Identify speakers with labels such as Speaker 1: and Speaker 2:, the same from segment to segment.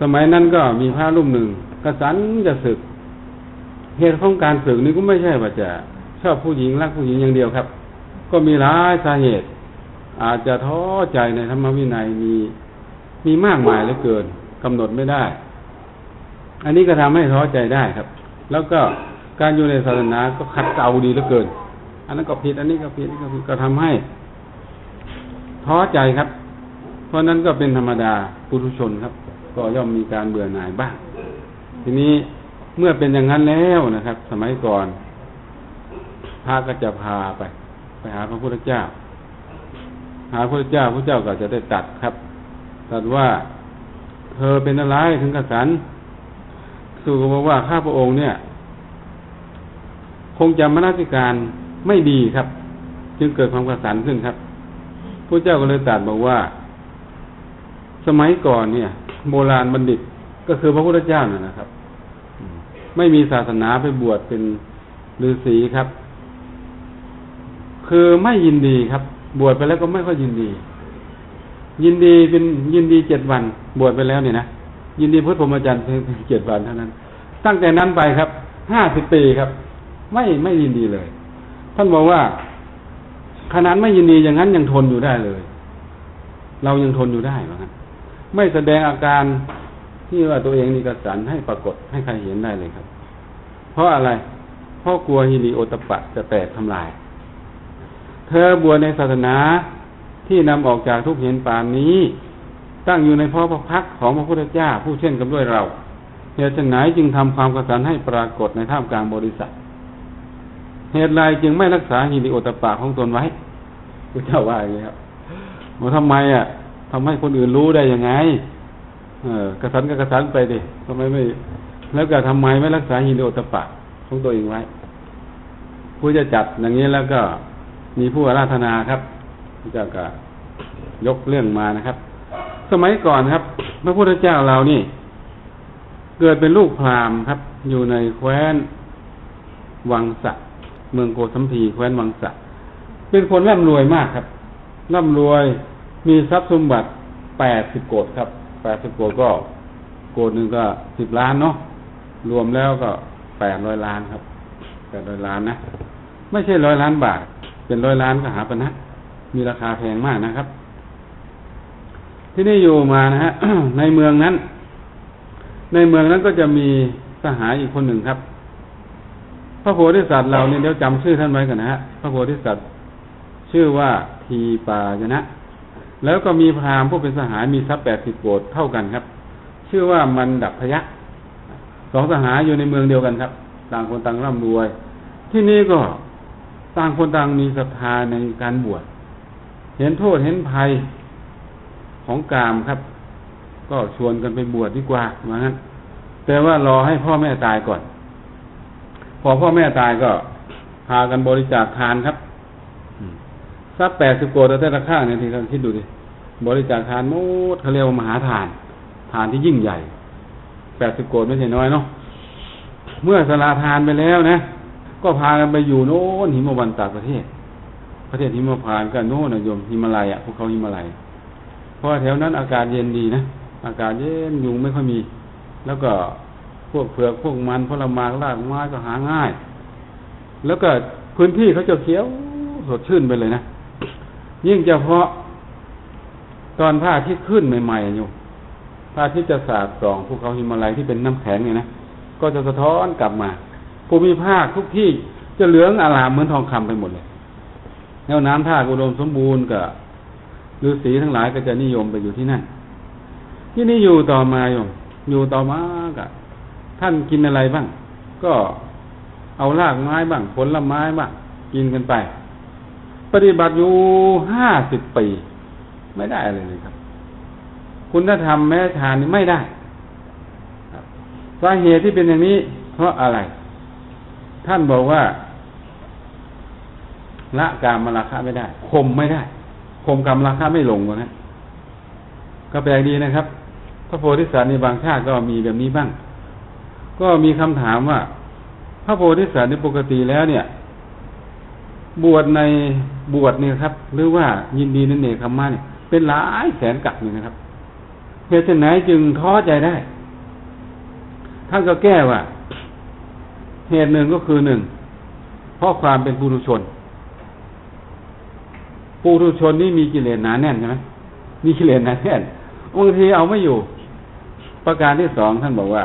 Speaker 1: สมัยนั้นก็มีพระรูปหนึ่งกษันจะศึก เหตุของการศึกนี้ก็ไม่ใช่ว่าจะชอบผู้หญิงรักผู้หญิงอย่างเดียวครับ ก็มีหลายสาเหตุ อาจจะท้อใจในธรรมวินัยมีมีมากมายเหลือเกินกำหนดไม่ได้ อันนี้ก็ทำให้ท้อใจได้ครับ แล้วก็การอยู่ในศาสนาก็ขัดเกลาดีเหลือเกิน อันนั้นก็ผิด อันนี้ก็ผิดอันนี้ก็ผิดก็ทำให้ท้อใจครับ เพราะนั้นก็เป็นธรรมดาปุถุชนครับ ก็ย่อมมีการเบื่อหน่ายบ้าง ทีนี้เมื่อเป็นอย่างนั้นแล้วนะครับ สมัยก่อนพระก็จะพาไป ไปหาพระพุทธเจ้า หาพระพุทธเจ้าพระเจ้าก็จะได้ตัดครับตัดว่าเธอเป็นอะไรถึงกสันสู่ก็บอกว่าข้าพระองค์เนี่ย คงจำมนสิการไม่ดีครับ จึงเกิดความกระสันขึ้นครับพระเจ้าก็เลยตรัสบอกว่า สมัยก่อนเนี่ย โบราณบัณฑิต ก็คือพระพุทธเจ้าน่ะนะครับ ไม่มีศาสนาไปบวชเป็นฤาษีครับ คือไม่ยินดีครับ บวชไปแล้วก็ไม่ค่อยยินดี ยินดีเป็นยินดีเจ็ดวัน บวชไปแล้วเนี่ยนะยินดีพุทธพรหมจรรย์เพียงเจ็ดวันเท่านั้น ตั้งแต่นั้นไปครับห้าสิบปีครับ ไม่ไม่ยินดีเลย ท่านบอกว่าขนาดไม่ยินดีอย่างนั้นยังทนอยู่ได้เลย เรายังทนอยู่ได้เหมือนกัน ไม่แสดงอาการที่ว่าตัวเองนี่กระสันให้ปรากฏให้ใครเห็นได้เลยครับ เพราะอะไร เพราะกลัวฮิริโอตปะจะแตกทำลาย เธอบวชในศาสนาที่นำออกจากทุกเห็นปานนี้ ตั้งอยู่ในพ่อพระพักของพระพุทธเจ้าผู้เช่นกันด้วยเราเหตุไหนจึงทำความกระสันให้ปรากฏในท่ามกลางบริษัท เหตุไรจึงไม่รักษาฮิริโอตปะของตนไว้พระเจ้าว่าอย่างนี้ครับว่าทำไมอะ ทำให้คนอื่นรู้ได้ยังไง เออกระสันก็กระสันไปดิทำไมไม่ แล้วก็ทำไมไม่รักษาฮิริโอตปะของตัวเองไว้ ผู้จะจัดอย่างนี้แล้วก็มีผู้อาราธนาครับพระเจ้าก็ยกเรื่องมานะครับ สมัยก่อนครับ พระพุทธเจ้าเรานี่ เกิดเป็นลูกพราหมณ์ครับ อยู่ในแคว้นวังสะเมืองโกสัมพีแคว้นวังสะเป็นคนร่ำรวยมากครับร่ำรวย มีทรัพย์สมบัติแปดสิบโกดครับแปดสิบโกดก็โกดหนึ่งก็สิบล้านเนาะรวมแล้วก็แปดร้อยล้านครับแปดร้อยล้านนะไม่ใช่ร้อยล้านบาท เป็นร้อยล้านก็หาปณะมีราคาแพงมากนะครับ ที่นี่อยู่มานะฮะในเมืองนั้น ในเมืองนั้นก็จะมีสหายอีกคนหนึ่งครับ พระโพธิสัตว์เราเนี่ยเดี๋ยวจำชื่อท่านไว้กันนะฮะพระโพธิสัตว์ชื่อว่าทีปายนะ แล้วก็มีพราหมณ์ผู้เป็นสหายมีทรัพย์แปดสิบโกดเท่ากันครับ ชื่อว่ามันดับพยักสองสหายอยู่ในเมืองเดียวกันครับ ต่างคนต่างร่ำรวย ที่นี่ก็ต่างคนต่างมีศรัทธาในการบวชเห็นโทษเห็นภัยของกามครับ ก็ชวนกันไปบวชดีกว่ามางั้นแต่ว่ารอให้พ่อแม่ตายก่อน พอพ่อแม่ตายก็พากันบริจาคทานครับ สักแปดสิบโกดแต่ละข้างเนี่ยที่ท่านคิดดูดิบริจาคทานโมดเขาเรียกว่ามหาทาน ทานที่ยิ่งใหญ่แปดสิบโกดไม่ใช่น้อยเนาะเมื่อสลาทานไปแล้วนะ ก็พากันไปอยู่โน่นหิมวันตาประเทศ ประเทศหิมพานก็โน่นนะโยมหิมาลัยอะพวกเขาหิมาลัยเพราะแถวนั้นอากาศเย็นดีนะอากาศเย็นยุงไม่ค่อยมี แล้วก็พวกเผือกพวกมันผลไม้รากไม้ก็หาง่าย แล้วก็พื้นที่เขาจะเขียวสดชื่นไปเลยนะ ยิ่งเฉพาะ ตอนผ้าที่ขึ้นใหม่ๆอยู่ผ้าที่จะสาดส่องภูเขาหิมาลัยที่เป็นน้ำแข็งเนี่ยนะก็จะสะท้อนกลับมาภูมิภาคทุกที่จะเหลืองอารามเหมือนทองคำไปหมดเลยแล้วน้ำท่าอุดมสมบูรณ์กับฤาษีทั้งหลายก็จะนิยมไปอยู่ที่นั่นที่นี่อยู่ต่อมาโยมอยู่ต่อมากับท่านกินอะไรบ้าง ก็เอารากไม้บ้างผลไม้บ้างกินกันไป ปฏิบัติอยู่ห้าสิบปี ไม่ได้อะไรเลยครับ คุณธรรมแม้ทานนี่ไม่ได้สาเหตุที่เป็นอย่างนี้ เพราะอะไร ท่านบอกว่า ละกามราคะไม่ได้ข่มไม่ได้ข่มกรรมราคะไม่ลงนะก็แปลกดีนะครับ พระโพธิสัตว์ในบางชาติก็มีแบบนี้บ้าง ก็มีคำถามว่า พระโพธิสัตว์ในปกติแล้วเนี่ย บวชในบวชเนี่ยครับ หรือว่ายินดีในเนคขมาเนี่ย เป็นหลายแสนกับนี่นะครับเหตุไหนจึงท้อใจได้ ท่านก็แก้ว่า เหตุหนึ่งก็คือหนึ่งเพราะความเป็นปุถุชนปุถุชนนี่มีกิเลสหนาแน่นใช่ไหมมีกิเลสหนาแน่นบางทีเอาไม่อยู่ ประการที่สองท่านบอกว่า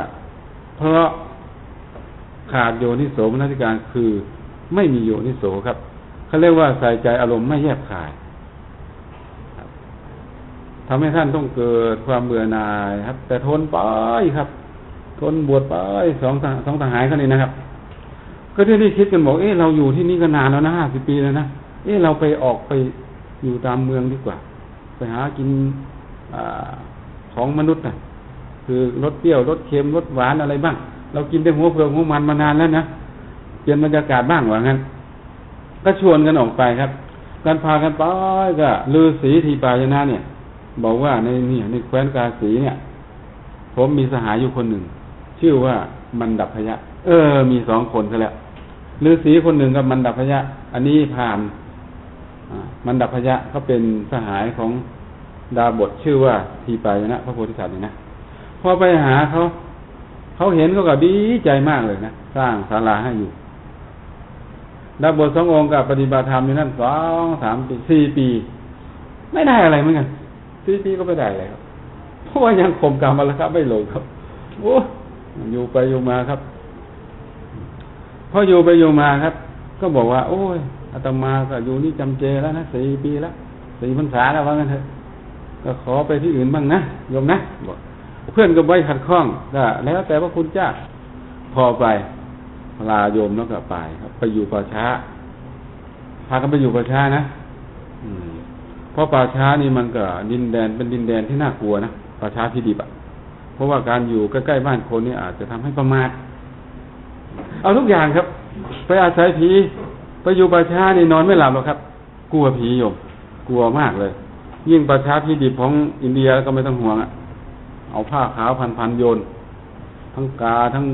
Speaker 1: เพราะขาดโยนิโสมนัสิการคือไม่มีโยนิโสครับ เขาเรียกว่าใส่ใจอารมณ์ไม่แยบคายทำให้ท่านต้องเกิดความเบื่อหน่ายครับ แต่ทนไปครับ ทนบวชไปสองสองทหารเขานี่นะครับ ก็ที่นี่คิดกันบอกเอ๊ะเราอยู่ที่นี่ก็นานแล้วนะห้าสิบปีแล้วนะเอ๊ะเราไปออกไปอยู่ตามเมืองดีกว่า ไปหากินอของมนุษย์นะคือรสเปรี้ยวรสเค็มรสหวานอะไรบ้าง เรากินแต่หัวเผือกหัวมันมานานแล้วนะเปลี่ยนบรรยากาศบ้างว่างั้น ก็ชวนกันออกไปครับการพากันไปก็ลือสีทีปายนาเนี่ย บอกว่าในนี่ในแคว้นกาสีเนี่ย ผมมีสหายอยู่คนหนึ่ง ชื่อว่ามันดับพยะ เออ มีสองคนซะแล้วฤาษีคนหนึ่งกับมันดับพยะ อันนี้ผ่านมันดับพยะเขาเป็นสหายของดาบทชื่อว่าทีปายนะพระโพธิสัตว์เนี่ยนะพอไปหาเขาเขาเห็นเขาก็ดีใจมากเลยนะสร้างศาลาให้อยู่ ดาบทสององค์กับปฏิบัติธรรมอยู่นั่นสองสามปีสี่ปี ไม่ได้อะไรเหมือนกันสี่ปีก็ไม่ได้อะไรครับเพราะว่ายังข่มกรรมมาแล้วครับ ไม่ลงครับโอ้อยู่ไปอยู่มาครับพออยู่ไปอยู่มาครับ ก็บอกว่า โอ้ยอาตมาก็อยู่นี่จำเจแล้วนะสี่ปีแล้วสี่พรรษาแล้วว่างั้นเถอะก็ขอไปที่อื่นบ้างนะโยมนะบอกเพื่อนก็ไว้ขัดข้องก็แล้วแต่ว่าคุณจ้าพอไป ลาโยมแล้วก็ไปครับ ไปอยู่ป่าช้า พากันไปอยู่ป่าช้านะอืมเพราะป่าช้านี่มันก็ดินแดนเป็นดินแดนที่น่ากลัวนะป่าช้าที่ดิบอะเพราะว่าการอยู่ใกล้ๆบ้านคนนี่อาจจะทำให้ประมาทเอาทุกอย่างครับ ไปอาศัยผีไปอยู่ป่าช้านี่นอนไม่หลับหรอกครับ กลัวผีโยมกลัวมากเลย ยิ่งป่าช้าที่ดิบของอินเดียก็ไม่ต้องห่วงอะเอาผ้าขาวพันๆโยน ทั้งกาทั้ง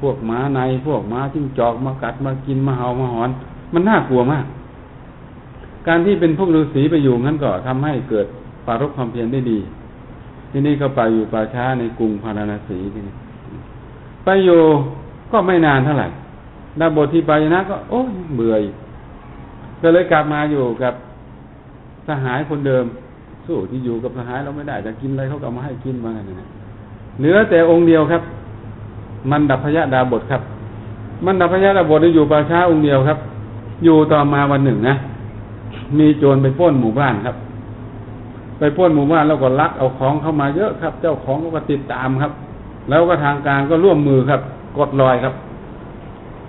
Speaker 1: พวกม้าในพวกม้าจิ้งจอกมากัดมากินมาเห่ามาหอน มันน่ากลัวมาก การที่เป็นพวกฤาษีไปอยู่งั้นก็ทำให้เกิดปารกความเพียรได้ดี ที่นี่ก็ไปอยู่ป่าช้าในกรุงพาราณสีที่นี่ไปอยู่ก็ไม่นานเท่าไหร่ดาบทที่ไปนะก็ โอ้ยเบื่อก็เลยกลับมาอยู่กับสหายคนเดิม สู้ที่อยู่กับสหายเราไม่ได้จะกินอะไรเขาก็มาให้กินมาอย่างนี้เหลือแต่องค์เดียวครับ มันดับพยะดาบทครับ มันดับพยะดาบทอยู่ป่าช้าองค์เดียวครับ อยู่ต่อมาวันหนึ่งนะมีโจรไปป้นหมู่บ้านครับ ไปป้นหมู่บ้านแล้วก็ลักเอาของเข้ามาเยอะครับ เจ้าของก็ติดตามครับ แล้วก็ทางการก็ร่วมมือครับ กดลอยครับ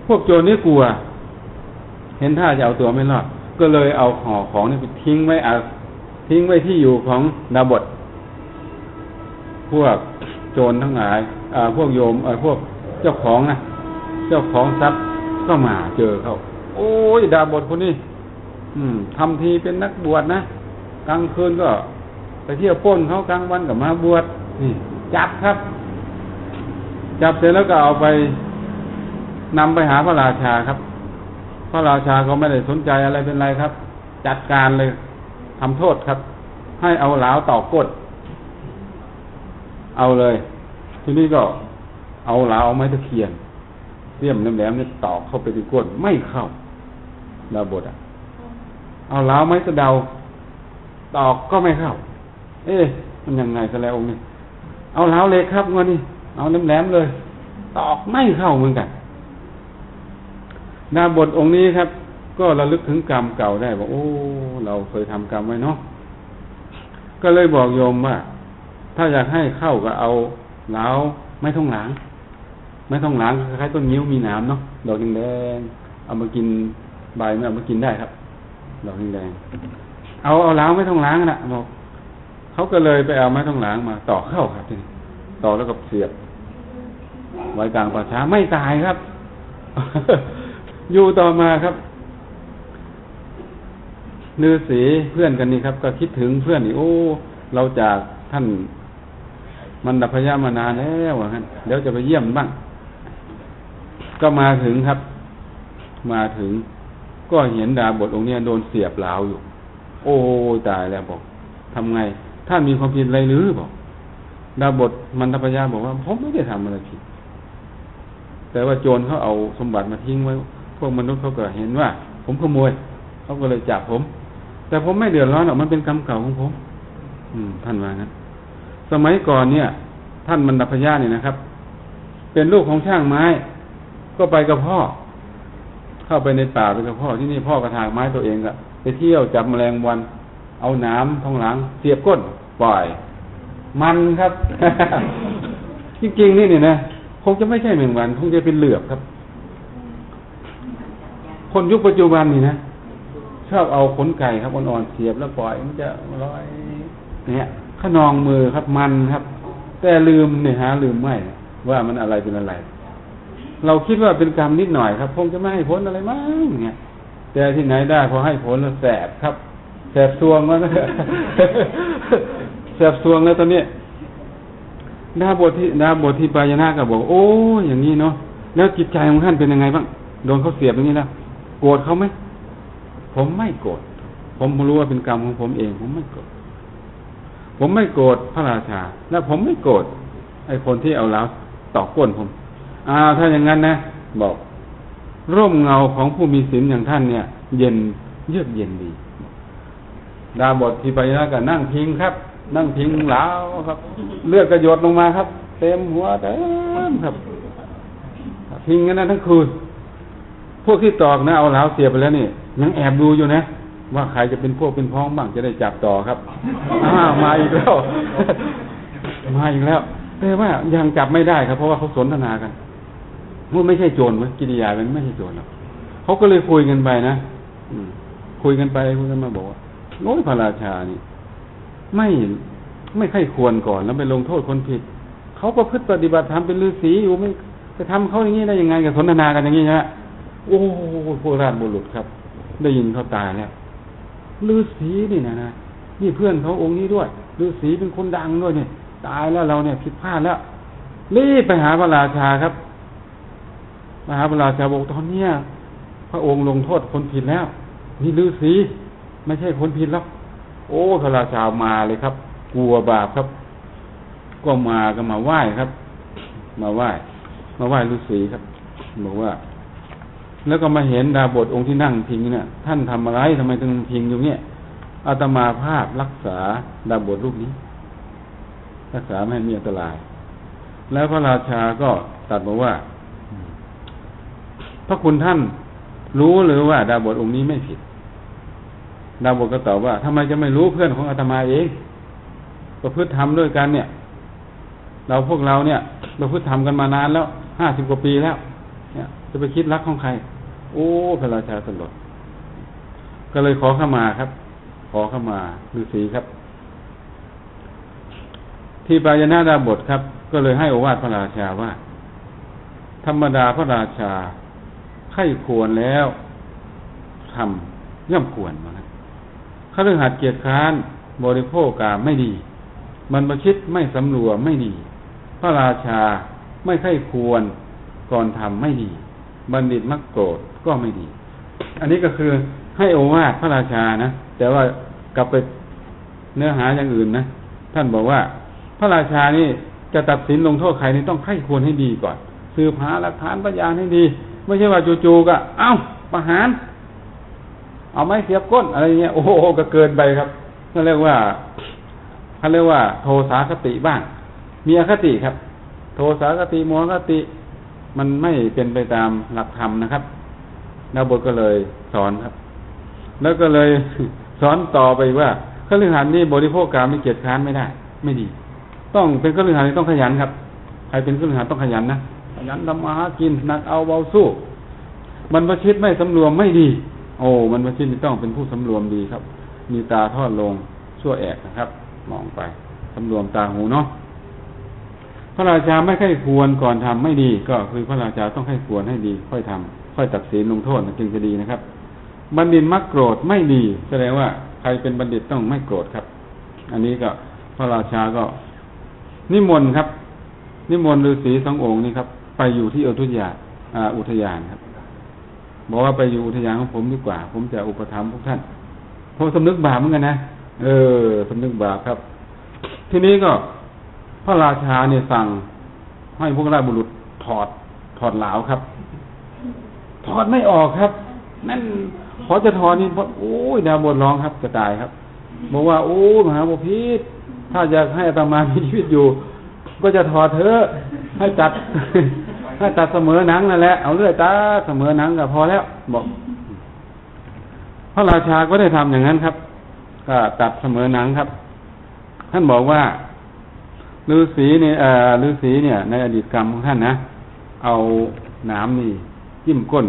Speaker 1: พวกโจรนี่กลัว เห็นท่าจะเอาตัวไม่รอดก็เลยเอาห่อของนี่ไปทิ้งไว้อาทิ้งไว้ที่อยู่ของดาบท พวกโจรทั้งหลาย พวกโยมพวกเจ้าของนะเจ้าของทรัพย์ก็มาเจอเขาโอ้ยดาบทคนนี้อืมทำทีเป็นนักบวชนะกลางคืนก็ไปเที่ยวป้นเขากลางวันก็มาบวชนี่จับครับ จับเสร็จแล้วก็เอาไปนำไปหาพระราชาครับ พระราชาก็ไม่ได้สนใจอะไรเป็นไรครับ จัดการเลยทำโทษครับ ให้เอาหลาวต่อก้นเอาเลย ทีนี้ก็เอาเหลาเอาไม้ตะเคียนเสี้ยมแหลมๆเนี่ยตอกเข้าไปที่ก้นไม่เข้าดาบทอะ เอาเหลาไม้ตะเดา ตอกก็ไม่เข้า เอ๊ะมันยังไงซะแล้วองค์นี้เอาเหลาเล็กครับงอนี่เอาแหลมๆเลย ตอกไม่เข้าเหมือนกันดาบทองค์นี้ครับ ก็ระลึกถึงกรรมเก่าได้บอกโอ้ เราเคยทำกรรมไว้เนาะก็เลยบอกโยมว่า ถ้าอยากให้เข้าก็เอา เหลาไม่ต้องหลาง ไม่ต้องหลางคล้ายๆต้นนิ้วมีนามเนาะดอกแดงเอามากินใบเอามากินได้ครับดอกแดงเอาเอาเหลาไม่ต้องล้างนะบอกเขาก็เลยไปเอาไม้ต้องล้างมาต่อเข้าครับทีนี้ต่อแล้วก็เสียบ ไว้กลางป่าช้าไม่ตายครับ อยู่ต่อมาครับฤาษีเพื่อนกันนี่ครับ ก็คิดถึงเพื่อนนี่โอ้ เราจากท่าน มันดับพยามานานแล้วว่างั้นเดี๋ยวจะไปเยี่ยมบ้าง ก็มาถึงครับ มาถึง ก็เห็นดาบทองค์นี้โดนเสียบเหลาอยู่ โอ้ตายแล้วบอกทำไงท่านมีความผิดอะไรหรือบอก ดาบทมันทพยาบอกว่าผมไม่ได้ทำอะไรผิด แต่ว่าโจรเขาเอาสมบัติมาทิ้งไว้ พวกมนุษย์เขาก็เห็นว่า ผมขโมยเขาก็เลยจับผม แต่ผมไม่เดือดร้อนหรอกมันเป็นกรรมเก่าของผม อืมท่านว่างั้น สมัยก่อนเนี่ย ท่านมันดัพยาเนี่ยนะครับ เป็นลูกของช่างไม้ ก็ไปกับพ่อ เข้าไปในป่าไปกับพ่อที่นี่พ่อกระถางไม้ตัวเองก็ไปเที่ยวจับแมลงวัน เอาน้ำท้องหลัง เสียบก้นปล่อย มันครับ จริงๆนี่เนี่ยนะคงจะไม่ใช่แมงวัน คงจะเป็นเหลือบครับ คนยุคปัจจุบันนี่นะชอบเอาขนไก่ครับอ่อนๆเสียบแล้วปล่อยมันจะลอยเนี่ย ขนองมือครับมันครับ แต่ลืมเนี่ยหาลืมไม่ว่ามันอะไรเป็นอะไร เราคิดว่าเป็นกรรมนิดหน่อยครับคงจะไม่ให้ผลอะไรมั้งเนี่ยแต่ที่ไหนได้พอให้ผลแล้วแสบครับแสบซวงแล้วนะแสบซวงแล้วตอนนี้ดาบทที่ดาบทที่ปายนาก็บอก โอ้อย่างนี้เนาะแล้วจิตใจของท่านเป็นยังไงบ้างโดนเขาเสียบอย่างนี้แล้วโกรธเขาไหมผมไม่โกรธผมรู้ว่าเป็นกรรมของผมเอง ผมไม่โกรธ ผมไม่โกรธพระราชา และผมไม่โกรธไอ้คนที่เอาแล้วตอกก้นผม อ่า ถ้าอย่างนั้นนะ บอก ร่มเงาของผู้มีศีลอย่างท่านเนี่ย เย็นเยือกเย็นดี ดาบทที่ไปแล้วก็นั่งพิงครับ นั่งพิงหลาวครับ เลือดกระยดลงมาครับ เต็มหัวเต็มครับ พิงกันนั้นทั้งคืนพวกที่ตอกนะเอาเหลาเสียไปแล้วนี่ยังแอบดูอยู่นะ ว่าใครจะเป็นพวกเป็นพ้องบ้างจะได้จับต่อครับอ้ามาอีกแล้ว มาอีกแล้วแต่ว่ายังจับไม่ได้ครับ เพราะว่าเขาสนทนากันมันไม่ใช่โจรเว้ยกิริยามันไม่ใช่โจรหรอกเขาก็เลยคุยกันไปนะอืมคุยกันไปคุยกันมาบอกว่าโอ้ยพระราชานี่ ไม่ไม่ค่อยควรก่อนแล้วไปลงโทษคนผิดเขาประพฤติปฏิบัติธรรมเป็นฤาษีอยู่ไม่ไปทำเขาอย่างนี้ได้ยังไงกับสนทนากันอย่างนี้นะโอ้พวกราชบุรุษครับ ได้ยินเขาตายแล้ว ฤาษีนี่นะนะนี่เพื่อนเขาองค์นี้ด้วยฤาษีเป็นคนดังด้วยเนี่ยตายแล้วเราเนี่ยผิดพลาดแล้วรีบไปหาพระราชาครับมาหาพระราชาบอกตอนเนี้ยพระองค์ลงโทษคนผิดแล้ว นี่ฤาษีไม่ใช่คนผิดแล้วโอ้พระราชามาเลยครับ กลัวบาปครับ ก็มาก็มาไหว้ครับ มาไหว้มาไหว้ฤาษีครับบอกว่า แล้วก็มาเห็นดาบทองค์ที่นั่งพิงเนี่ยท่านทำอะไรทำไมถึงพิงอยู่เนี่ยอาตมาภาพรักษาดาบทรูปนี้ รักษาไม่ให้มีอันตราย แล้วพระราชาก็ตัดบอกว่า พระคุณท่านรู้หรือว่า ดาบทองค์นี้ไม่ผิด ดาบทก็ตอบว่าทำไมจะไม่รู้เพื่อนของอาตมาเองประพฤติทำด้วยกันเนี่ย เราพวกเราเนี่ยประพฤติทำกันมานานแล้วห้าสิบกว่าปีแล้ว เนี่ย จะไปคิดรักของใคร โอ้พระราชาสลดก็เลยขอเข้ามาครับ ขอเข้ามาฤาษีครับ ที่ปายนาดาบทครับ ก็เลยให้โอวาทพระราชาว่า ธรรมดาพระราชาไข้ควรแล้วทำย่อมควรมาครับข้าเรื่องหัดเกียรติค้านบริโภคกาไม่ดี มันประชิดไม่สำรวมไม่ดี พระราชาไม่ไข้ควรก่อนทำไม่ดี บัณฑิตมักโกรธก็ไม่ดี อันนี้ก็คือให้โอวาทพระราชานะ แต่ว่ากลับไปเนื้อหาอย่างอื่นนะ ท่านบอกว่า พระราชานี่จะตัดสินลงโทษใครนี่ต้องไข้ควรให้ดีก่อน สืบหาหลักฐานพยานให้ดี ไม่ใช่ว่าจู่ๆก็ เอ้าประหาร เอาไม้เสียบก้นอะไรเงี้ย โอ้โหก็เกินไปครับเขาเรียกว่าเขาเรียกว่า โทสาคติบ้าง มีอคติครับ โทสาคติโมหคติ มันไม่เป็นไปตามหลักธรรมนะครับดาวบทก็เลยสอนครับ แล้วก็เลยสอนต่อไปว่าข้ารือหันนี่บริโภคกรรมไม่เกียจค้านไม่ได้ ไม่ดี ต้องเป็นข้ารือหันต้องขยันครับ ใครเป็นข้ารือหันต้องขยันนะขยันทำมาหากินหนักเอาเบาสู้ มันประชิดไม่สำรวมไม่ดี โอ้มันประชิดต้องเป็นผู้สำรวมดีครับ มีตาทอดลงชั่วแอกนะครับ มองไปสำรวมตาหูเนาะ พระราชาไม่ค่อยควรก่อนทำไม่ดี ก็คือพระราชาต้องให้ควรให้ดี ค่อยทำค่อยตัดสินลงโทษจึงจะดีนะครับ บัณฑิตมักโกรธไม่ดี แสดงว่าใครเป็นบัณฑิตต้องไม่โกรธครับ อันนี้ก็พระราชาก็ นิมนต์ครับ นิมนต์ฤาษีสององค์นี้ครับ ไปอยู่ที่อุทยานอุทยานครับบอกว่าไปอยู่อุทยานของผมดีกว่า ผมจะอุปถัมภ์พวกท่านผมสำนึกบาปเหมือนกันนะเออสำนึกบาปครับ ทีนี้ก็ พระราชาเนี่ยสั่งให้พวกราชบุรุษถอดถอดเหลาครับ ถอดไม่ออกครับ นั่นพอจะถอดนี่พอโอ้ยดาวบทร้องครับจะตายครับ บอกว่าโอ้มหาบพิษถ้าอยากให้อาตมามีชีวิตอยู่ ก็จะถอดเถอให้ตัดให้ตัดเสมอหนังนั่นแหละเอาเลื่อยตาเสมอหนังก็พอแล้วบอกพระราชาก็ได้ทำอย่างนั้นครับ ก็ตัดเสมอหนังครับ ท่านบอกว่า ฤาษีเนี่ยฤาษีเนี่ย ในอดีตกรรมของท่านนะเอานามนี่จิ้มก้น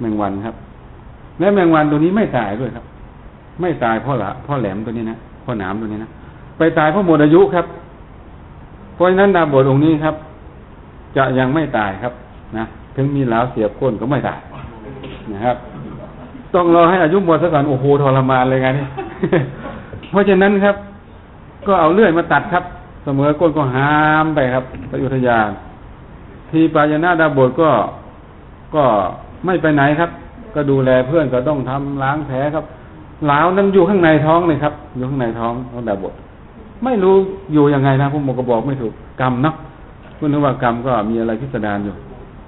Speaker 1: แมงวันครับ และแมงวันตัวนี้ไม่ตายด้วยครับ ไม่ตายเพราะละเพราะแหลมตัวนี้นะเพราะหนามตัวนี้นะไปตายเพราะหมดอายุครับ เพราะฉะนั้นดาบทองค์นี้ครับ จะยังไม่ตายครับนะถึงมีเหลาเสียบก้นก็ไม่ตายนะครับ ต้องรอให้อายุหมดซะก่อนโอ้โหทรมานเลยไงนี่เพราะฉะนั้นครับ ก็เอาเลื่อยมาตัดครับ เสมอก้นก็หามไปครับไปอุทยาน ทีปายนาดาบทก็ก็ไม่ไปไหนครับ ก็ดูแลเพื่อนก็ต้องทำล้างแผลครับหลาวนั้นอยู่ข้างในท้องเลยครับ อยู่ข้างในท้องของดาบท ไม่รู้อยู่ยังไงนะผมก็บอกไม่ถูกกรรมเนาะคุณนึกว่ากรรมก็มีอะไรพิสดารอยู่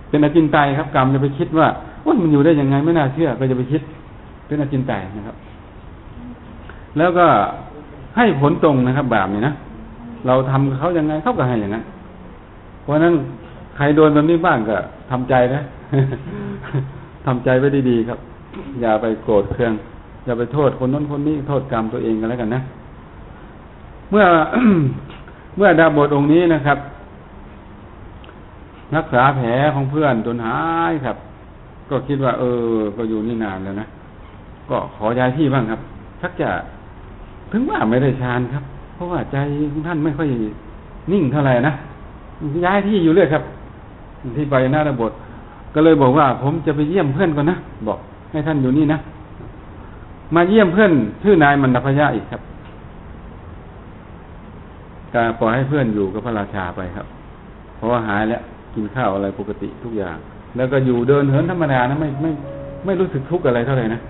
Speaker 1: เป็นอจินไตยครับกรรมจะไปคิดว่าว่ามันอยู่ได้ยังไงไม่น่าเชื่อ ก็จะไปคิด เป็นอจินไตยนะครับ แล้วก็ให้ผลตรงนะครับแบบนี้นะ เราทำกับเขายังไงเขาก็ให้อย่างนั้น เพราะฉะนั้นใครโดนแบบนี้บ้างก็ทำใจนะทำใจไว้ดีๆครับ อย่าไปโกรธเคือง อย่าไปโทษคนน้นคนนี้โทษกรรมตัวเองกันแล้วกันนะ เมื่อเมื่อดาบทองค์นี้นะครับ รักษาแผลของเพื่อนจนหายครับ ก็คิดว่า เออ ก็อยู่นี่นานแล้วนะ ก็ขอย้ายที่บ้างครับชักจะถึงว่าไม่ได้ฌานครับ เพราะว่าใจของท่านไม่ค่อยนิ่งเท่าไหร่นะย้ายที่อยู่เรื่อยครับ ที่ไปหน้าระบท ก็เลยบอกว่า ผมจะไปเยี่ยมเพื่อนก่อนนะบอกให้ท่านอยู่นี่นะมาเยี่ยมเพื่อนชื่อนายมันดพยะอีกครับการปล่อยให้เพื่อนอยู่กับพระราชาไปครับ เพราะว่าหายแล้วกินข้าวอะไรปกติทุกอย่าง แล้วก็อยู่เดินเหินธรรมดานะไม่ไม่ไม่รู้สึกทุกข์อะไรเท่าไหร่นะ